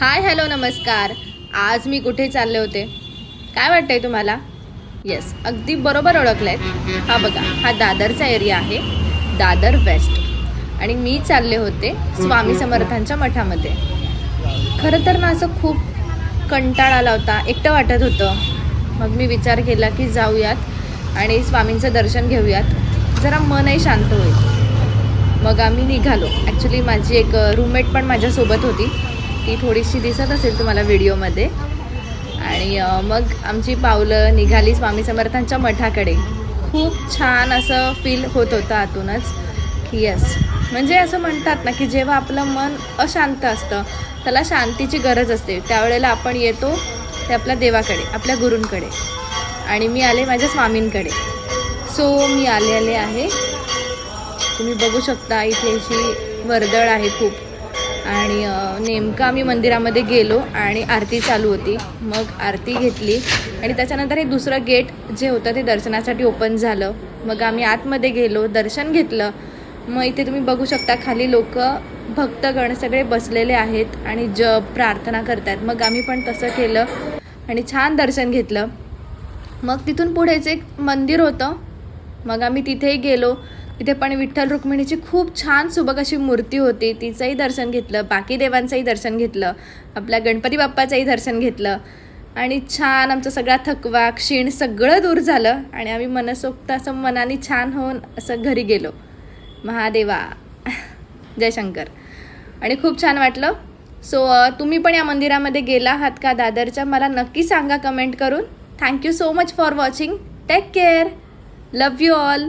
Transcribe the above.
Hi hello नमस्कार. आज मी कुठे चालले होते? काय वाटतंय तुम्हाला? येस अगदी बरोबर ओळखलंय. हा बघा हा दादरचा एरिया आहे दादर वेस्ट आणि मी चालले होते स्वामी समर्थांच्या मठामध्ये. खरं तर ना असं खूप कंटाळा आला होता एकटं वाटत होतं. मग मी विचार केला की जाऊयात आणि स्वामींचं दर्शन घेऊयात. जरा मनही शांत होईल. मग आम्ही निघालो. ॲक्च्युली माझी एक रूममेट पण माझ्यासोबत होती. ती थोडीशी दिसत असेल तुम्हाला व्हिडिओमध्ये. आणि मग आमची पावलं निघाली स्वामी समर्थांच्या मठाकडे. खूप छान असं फील होत होतं आतूनच की यस म्हणजे असं म्हणतात ना की जेव्हा आपलं मन अशांत असतं त्याला शांतीची गरज असते. त्यावेळेला आपण येतो ते आपल्या देवाकडे आपल्या गुरूंकडे. आणि मी आले माझ्या स्वामींकडे. सो मी आले आले आहे. तुम्ही बघू शकता इथे अशी वर्दळ आहे खूप. आणि नेमकं आम्ही मंदिरामध्ये गेलो आणि आरती चालू होती. मग आरती घेतली आणि त्याच्यानंतर हे दुसरं गेट जे होतं ते दर्शनासाठी ओपन झालं. मग आम्ही आतमध्ये गेलो दर्शन घेतलं. मग इथे तुम्ही बघू शकता खाली लोक भक्तगण सगळे बसलेले आहेत आणि जप प्रार्थना करतात मग आम्ही पण तसं केलं आणि छान दर्शन घेतलं. मग तिथून पुढेच एक मंदिर होतं. मग आम्ही तिथेही गेलो. तिथे पण विठ्ठल रुक्मिणीची खूप छान सुबक अशी मूर्ती होती. तिचंही दर्शन घेतलं बाकी देवांचंही दर्शन घेतलं आपल्या गणपती बाप्पाचंही दर्शन घेतलं. आणि छान आमचा सगळा थकवा क्षीण सगळं दूर झालं आणि आम्ही मनसोक्त असं मनाने छान होऊन असं घरी गेलो. महादेवा. जयशंकर आणि खूप छान वाटलं. सो तुम्ही पण या मंदिरामध्ये गेला आहात का दादरच्या? मला नक्की सांगा कमेंट करून. Thank you so much for watching take care love you all